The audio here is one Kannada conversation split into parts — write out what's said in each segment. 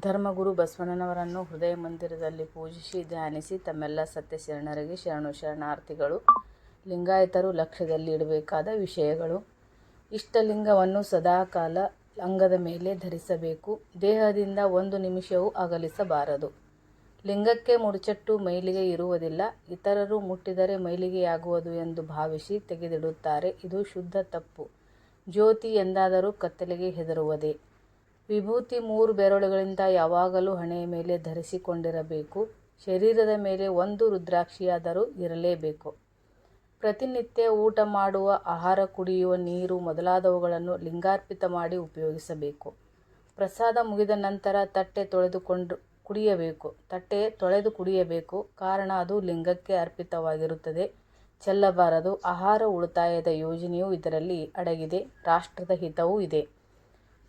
ಧರ್ಮಗುರು ಬಸವಣ್ಣನವರನ್ನು ಹೃದಯ ಮಂದಿರದಲ್ಲಿ ಪೂಜಿಸಿ, ಧ್ಯಾನಿಸಿ, ತಮ್ಮೆಲ್ಲ ಸತ್ಯ ಶರಣರಿಗೆ ಶರಣು ಶರಣಾರ್ಥಿಗಳು, ಲಿಂಗಾಯತರು ಲಕ್ಷ್ಯದಲ್ಲಿ ಇಡಬೇಕಾದ ವಿಷಯಗಳು. ಇಷ್ಟಲಿಂಗವನ್ನು ಸದಾಕಾಲ ಅಂಗದ ಮೇಲೆ ಧರಿಸಬೇಕು. ದೇಹದಿಂದ ಒಂದು ನಿಮಿಷವೂ ಅಗಲಿಸಬಾರದು. ಲಿಂಗಕ್ಕೆ ಮುಡಿಚಟ್ಟು ಮೈಲಿಗೆ ಇರುವುದಿಲ್ಲ. ಇತರರು ಮುಟ್ಟಿದರೆ ಮೈಲಿಗೆಯಾಗುವುದು ಎಂದು ಭಾವಿಸಿ ತೆಗೆದಿಡುತ್ತಾರೆ. ಇದು ಶುದ್ಧ ತಪ್ಪು. ಜ್ಯೋತಿ ಎಂದಾದರೂ ಕತ್ತಲೆಗೆ ಹೆದರುವುದೇ. ವಿಭೂತಿ ಮೂರು ಬೆರಳುಗಳಿಂದ ಯಾವಾಗಲೂ ಹಣೆಯ ಮೇಲೆ ಧರಿಸಿಕೊಂಡಿರಬೇಕು. ಶರೀರದ ಮೇಲೆ ಒಂದು ರುದ್ರಾಕ್ಷಿಯಾದರೂ ಇರಲೇಬೇಕು. ಪ್ರತಿನಿತ್ಯ ಊಟ ಮಾಡುವ, ಆಹಾರ ಕುಡಿಯುವ ನೀರು ಮೊದಲಾದವುಗಳನ್ನು ಲಿಂಗಾರ್ಪಿತ ಮಾಡಿ ಉಪಯೋಗಿಸಬೇಕು. ಪ್ರಸಾದ ಮುಗಿದ ನಂತರ ತಟ್ಟೆ ತೊಳೆದುಕೊಂಡು ಕುಡಿಯಬೇಕು. ತಟ್ಟೆ ತೊಳೆದು ಕುಡಿಯಬೇಕು. ಕಾರಣ ಅದು ಲಿಂಗಕ್ಕೆ ಅರ್ಪಿತವಾಗಿರುತ್ತದೆ. ಚೆಲ್ಲಬಾರದು. ಆಹಾರ ಉಳಿತಾಯದ ಯೋಜನೆಯೂ ಇದರಲ್ಲಿ ಅಡಗಿದೆ. ರಾಷ್ಟ್ರದ ಹಿತವೂ ಇದೆ.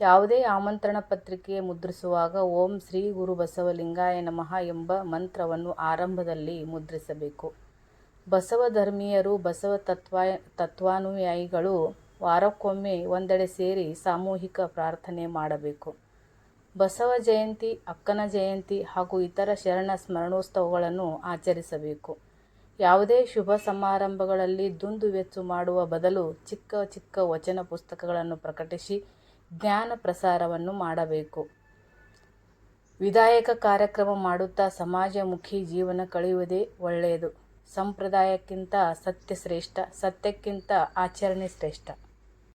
ಯಾವುದೇ ಆಮಂತ್ರಣ ಪತ್ರಿಕೆ ಮುದ್ರಿಸುವಾಗ ಓಂ ಶ್ರೀ ಗುರು ಬಸವಲಿಂಗಾಯ ನಮಃ ಎಂಬ ಮಂತ್ರವನ್ನು ಆರಂಭದಲ್ಲಿ ಮುದ್ರಿಸಬೇಕು. ಬಸವ ಧರ್ಮೀಯರು, ಬಸವ ತತ್ವ, ತತ್ವಾನುಯಾಯಿಗಳು ವಾರಕ್ಕೊಮ್ಮೆ ಒಂದೆಡೆ ಸೇರಿ ಸಾಮೂಹಿಕ ಪ್ರಾರ್ಥನೆ ಮಾಡಬೇಕು. ಬಸವ ಜಯಂತಿ, ಅಕ್ಕನ ಜಯಂತಿ ಹಾಗೂ ಇತರ ಶರಣ ಸ್ಮರಣೋತ್ಸವಗಳನ್ನು ಆಚರಿಸಬೇಕು. ಯಾವುದೇ ಶುಭ ಸಮಾರಂಭಗಳಲ್ಲಿ ದುಂದುವೆಚ್ಚು ಮಾಡುವ ಬದಲು ಚಿಕ್ಕ ಚಿಕ್ಕ ವಚನ ಪುಸ್ತಕಗಳನ್ನು ಪ್ರಕಟಿಸಿ ಜ್ಞಾನ ಪ್ರಸಾರವನ್ನು ಮಾಡಬೇಕು. ವಿಧಾಯಕ ಕಾರ್ಯಕ್ರಮ ಮಾಡುತ್ತಾ ಸಮಾಜಮುಖಿ ಜೀವನ ಕಳೆಯುವುದೇ ಒಳ್ಳೆಯದು. ಸಂಪ್ರದಾಯಕ್ಕಿಂತ ಸತ್ಯ ಶ್ರೇಷ್ಠ ಸತ್ಯಕ್ಕಿಂತ ಆಚರಣೆ ಶ್ರೇಷ್ಠ